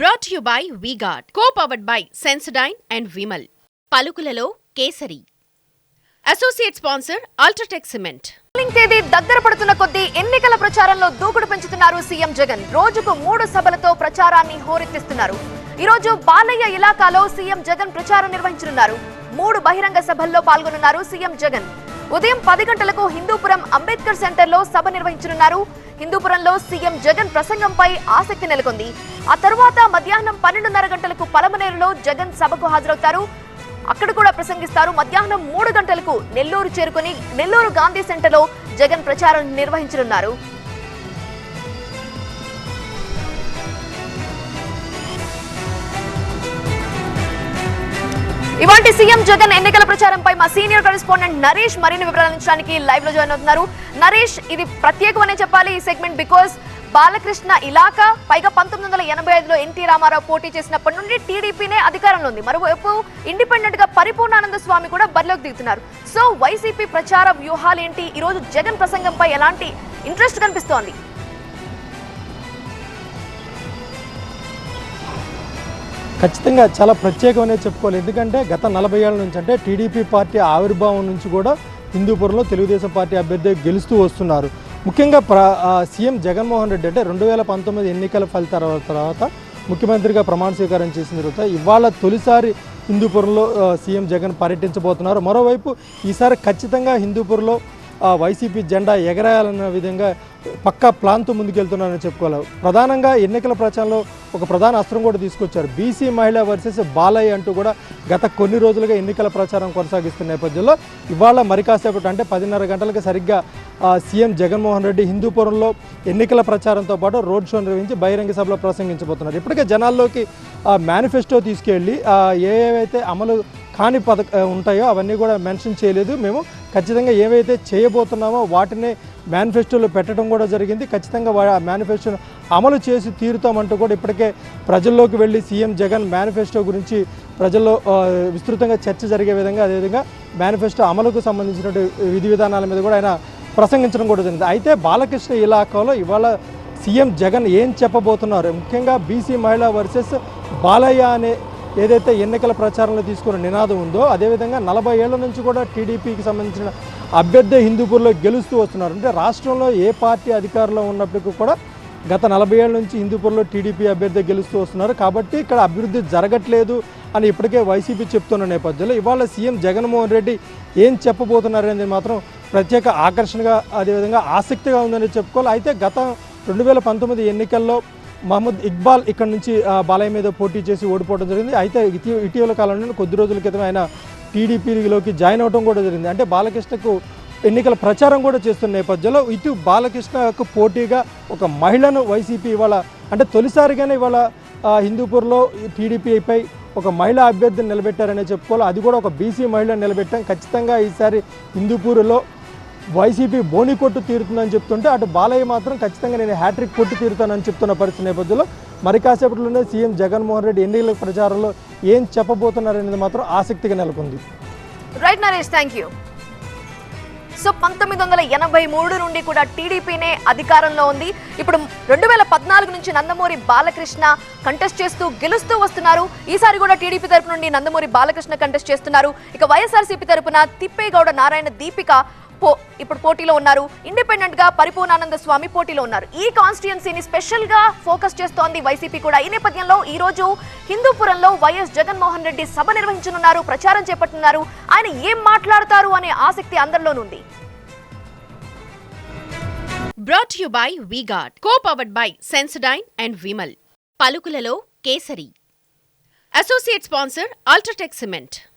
Brought you by V-Guard co powered by Sensodyne and Vimal పలుకులలో kesari. Associate sponsor UltraTech cement polling తేదీ దగ్గర పడుతున్న కొద్దీ ఎన్నికల ప్రచారంలో దూకుడు పెంచుతున్నారు సీఎం జగన్. రోజుకు మూడు సభలతో ప్రచారాన్ని హోరెత్తిస్తున్నారు. ఈరోజు బాలయ్య ఇలాకాలో సీఎం జగన్ ప్రచారం నిర్వహించనున్నారు. మూడు బహిరంగ సభల్లో పాల్గొనున్నారు సీఎం జగన్. ఉదయం పది గంటలకు హిందూపురం అంబేద్కర్ సెంటర్లో సభ నిర్వహించనున్నారు. హిందూపురంలో సీఎం జగన్ ప్రసంగంపై ఆసక్తి నెలకొంది. ఆ తరువాత మధ్యాహ్నం పన్నెండున్నర గంటలకు పలమనేరులో జగన్ సభకు హాజరవుతారు. అక్కడ కూడా ప్రసంగిస్తారు. మధ్యాహ్నం మూడు గంటలకు నెల్లూరు చేరుకుని నెల్లూరు గాంధీ సెంటర్లో జగన్ ప్రచారం నిర్వహించనున్నారు. ఇవాంటి సీఎం జగన్ ఎన్నికల ప్రచారంపై మా సీనియర్ కరెస్పాండెంట్ నరేష్ మరిన్ని వివరాలించడానికి లైవ్లో జాయిన్ అవుతున్నారు. నరేష్ ఇది ప్రత్యేకమనే చెప్పాలి ఈ సెగ్మెంట్ బికాస్ బాలకృష్ణ ఇలాకా పైగా పంతొమ్మిది వందల ఎనభై ఐదులో ఎన్టీ రామారావు పోటీ చేసినప్పటి నుండి టీడీపీనే అధికారంలో ఉంది. మరోవైపు ఇండిపెండెంట్గా పరిపూర్ణానంద స్వామి కూడా బరిలోకి దిగుతున్నారు. సో వైసీపీ ప్రచార వ్యూహాలు ఏంటి? ఈ రోజు జగన్ ప్రసంగంపై ఎలాంటి ఇంట్రెస్ట్ కనిపిస్తోంది? ఖచ్చితంగా చాలా ప్రత్యేకమనే చెప్పుకోవాలి. ఎందుకంటే గత నలభై ఏళ్ళ నుంచి అంటే టీడీపీ పార్టీ ఆవిర్భావం నుంచి కూడా హిందూపురంలో తెలుగుదేశం పార్టీ అభ్యర్థి గెలుస్తూ వస్తున్నారు. ముఖ్యంగా ప్ర సీఎం జగన్మోహన్ రెడ్డి అంటే రెండు వేల పంతొమ్మిది ఎన్నికల ఫలితాల తర్వాత ముఖ్యమంత్రిగా ప్రమాణ స్వీకారం చేసిన తర్వాత ఇవాళ తొలిసారి హిందూపురంలో సీఎం జగన్ పర్యటించబోతున్నారు. మరోవైపు ఈసారి ఖచ్చితంగా హిందూపురంలో వైసీపీ జెండా ఎగరేయాలన్న విధంగా పక్కా ప్లాన్తో ముందుకెళ్తున్నారని చెప్పుకోవాలి. ప్రధానంగా ఎన్నికల ప్రచారంలో ఒక ప్రధాన అస్త్రం కూడా తీసుకొచ్చారు. బీసీ మహిళ వర్సెస్ బాలయ్య అంటూ కూడా గత కొన్ని రోజులుగా ఎన్నికల ప్రచారం కొనసాగిస్తున్న నేపథ్యంలో ఇవాళ మరి కాసేపటి అంటే పదిన్నర గంటలకు సరిగ్గా సీఎం జగన్మోహన్ రెడ్డి హిందూపురంలో ఎన్నికల ప్రచారంతో పాటు రోడ్ షో నిర్వహించి బహిరంగ సభలో ప్రసంగించబోతున్నారు. ఇప్పటికే జనాల్లోకి మేనిఫెస్టో తీసుకెళ్ళి ఏవైతే అమలు కాని పథక ఉంటాయో అవన్నీ కూడా మెన్షన్ చేయలేదు. మేము ఖచ్చితంగా ఏవైతే చేయబోతున్నామో వాటిని మేనిఫెస్టోలో పెట్టడం కూడా జరిగింది. ఖచ్చితంగా వా- ఆ మేనిఫెస్టోను అమలు చేసి తీరుతామంటూ కూడా ఇప్పటికే ప్రజల్లోకి వెళ్ళి సీఎం జగన్ మేనిఫెస్టో గురించి ప్రజల్లో విస్తృతంగా చర్చ జరిగే విధంగా అదేవిధంగా మేనిఫెస్టో అమలుకు సంబంధించినటువంటి విధి విధానాల మీద కూడా ఆయన ప్రసంగించడం కూడా జరిగింది. అయితే బాలకృష్ణ ఇలాకాలో ఇవాళ సీఎం జగన్ ఏం చెప్పబోతున్నారు? ముఖ్యంగా బీసీ మహిళా వర్సెస్ బాలయ్య అనే ఏదైతే ఎన్నికల ప్రచారంలో తీసుకున్న నినాదం ఉందో అదేవిధంగా నలభై ఏళ్ళ నుంచి కూడా టీడీపీకి సంబంధించిన అభ్యర్థి హిందూపూర్లో గెలుస్తూ వస్తున్నారు. అంటే రాష్ట్రంలో ఏ పార్టీ అధికారంలో ఉన్నప్పటికీ కూడా గత నలభై ఏళ్ళ నుంచి హిందూపూర్లో టీడీపీ అభ్యర్థి గెలుస్తూ వస్తున్నారు. కాబట్టి ఇక్కడ అభివృద్ధి జరగట్లేదు అని ఇప్పటికే వైసీపీ చెప్తున్న నేపథ్యంలో ఇవాళ సీఎం జగన్మోహన్ రెడ్డి ఏం చెప్పబోతున్నారు అనేది మాత్రం ప్రత్యేక ఆకర్షణగా అదేవిధంగా ఆసక్తిగా ఉందని చెప్పుకోవాలి. అయితే గత రెండు వేల పంతొమ్మిది ఎన్నికల్లో మహమ్మద్ ఇక్బాల్ ఇక్కడ నుంచి బాలయ్య మీద పోటీ చేసి ఓడిపోవడం జరిగింది. అయితే ఇటీవల కాలంలో కొద్ది రోజుల క్రితం ఆయన టీడీపీలోకి జాయిన్ అవడం కూడా జరిగింది. అంటే బాలకృష్ణకు ఎన్నికల ప్రచారం కూడా చేస్తున్న నేపథ్యంలో ఇటు బాలకృష్ణకు పోటీగా ఒక మహిళను వైసీపీ ఇవాళ అంటే తొలిసారిగానే ఇవాళ హిందూపూర్లో టీడీపీపై ఒక మహిళా అభ్యర్థిని నిలబెట్టారనే చెప్పుకోవాలి. అది కూడా ఒక బీసీ మహిళను నిలబెట్టాం. ఖచ్చితంగా ఈసారి హిందూపూర్లో వైసీపీ బోని కొట్టు తీరుతుందని చెప్తుంటే అటు బాలయ్య మాత్రం ఖచ్చితంగా నేను హ్యాట్రిక్ కొట్టు తీరుతానని చెప్తున్న పరిస్థితి నేపథ్యంలో. మరి కాసేపట్లోనే సీఎం జగన్మోహన్ రెడ్డి ఎన్నికల ప్రచారంలో ఏం చెప్పబోతున్నారనేది మాత్రం ఆసక్తిగా నెలకొంది. Right Naresh thank you so పంతొమ్మిది వందల ఎనభై మూడు నుండి కూడా టీడీపీనే అధికారంలో ఉంది. ఇప్పుడు రెండు వేల పద్నాలుగు నుంచి నందమూరి బాలకృష్ణ కంటెస్ట్ చేస్తూ గెలుస్తూ వస్తున్నారు. ఈసారి కూడా టీడీపీ తరపు నుండి నందమూరి బాలకృష్ణ కంటెస్ట్ చేస్తున్నారు. ఇక వైఎస్ఆర్సీపీ తరపున తిప్పేగౌడ నారాయణ దీపిక ఇప్పుడు పోటీలో ఉన్నారు. ఇండిపెండెంట్గా పరిపూర్ణానంద స్వామి పోటీలో ఉన్నారు. ఈ కాన్స్టిట్యున్సీని స్పెషల్గా ఫోకస్ చేస్తోంది వైసీపీ కూడా. ఈ నేపథ్యంలో ఈ రోజు హిందూపురంలో వైఎస్ జగన్మోహన్ రెడ్డి సభ నిర్వహించనున్నారు ప్రచారం చేపట్టున్నారు ఆయన ఏం మాట్లాడతారు అనే ఆసక్తి అందరిలోనుంది brought you by V-Guard co powered by Sensodyne and Vimal పలుకులలో kesari. Associate sponsor UltraTech cement